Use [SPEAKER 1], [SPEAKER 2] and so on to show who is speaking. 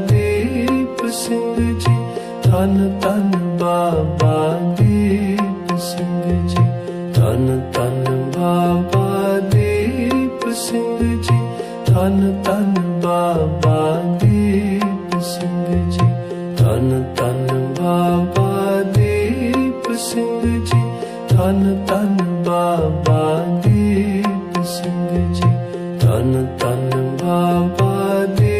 [SPEAKER 1] ਦੀਪ ਸਿੰਘ ਜੀ ਤਨ ਤਨ ਬਾਬਾ ਦੀਪ ਸਿੰਘ ਜੀ ਤਨ ਤਨ ਬਾਬਾ ਦੀਪ ਸਿੰਘ ਜੀ ਤਨ ਤਨ ਬਾਬਾ ਦੀਪ ਸਿੰਘ ਜੀ ਤਨ ਤਨ ਬਾਬਾ ਦੀਪ ਸਿੰਘ ਜੀ ਤਨ ਤਨ ਬਾਬਾ ਦੀਪ ਸਿੰਘ ਜੀ ਤਨ ਤਨ ਬਾਬਾ ਦੀਪ